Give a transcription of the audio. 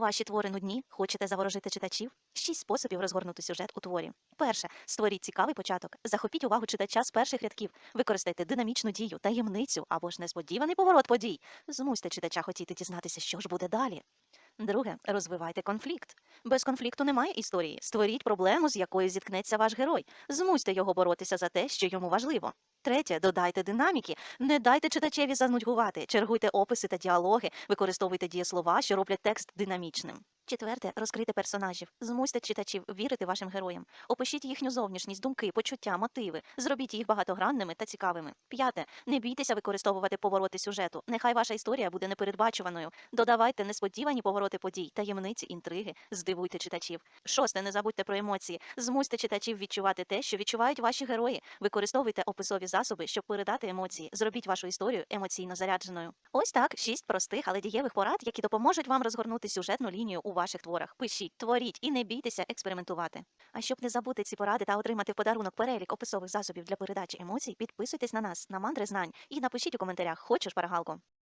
Ваші твори нудні, хочете заворожити читачів? Шість способів розгорнути сюжет у творі. Перше, створіть цікавий початок. Захопіть увагу читача з перших рядків. Використайте динамічну дію, таємницю або ж несподіваний поворот подій. Змусьте читача хотіти дізнатися, що ж буде далі. Друге, розвивайте конфлікт. Без конфлікту немає історії. Створіть проблему, з якою зіткнеться ваш герой. Змусьте його боротися за те, що йому важливо. Третє, додайте динаміки. Не дайте читачеві занудьгувати. Чергуйте описи та діалоги, використовуйте дієслова, що роблять текст динамічним. Четверте, розкрийте персонажів. Змусьте читачів вірити вашим героям. Опишіть їхню зовнішність, думки, почуття, мотиви. Зробіть їх багатогранними та цікавими. П'яте, не бійтеся використовувати повороти сюжету. Нехай ваша історія буде непередбачуваною. Додавайте несподівані повороти подій, таємниці, інтриги, здивуйте читачів. Шосте, не забудьте про емоції. Змусьте читачів відчувати те, що відчувають ваші герої. Використовуйте описові засоби, щоб передати емоції. Зробіть вашу історію емоційно зарядженою. Ось так, шість простих, але дієвих порад, які допоможуть вам розгорнути сюжетну лінію у ваших творах. Пишіть, творіть і не бійтеся експериментувати. А щоб не забути ці поради та отримати в подарунок перелік описових засобів для передачі емоцій, підписуйтесь на нас на мандри знань і напишіть у коментарях, хочеш парагалку.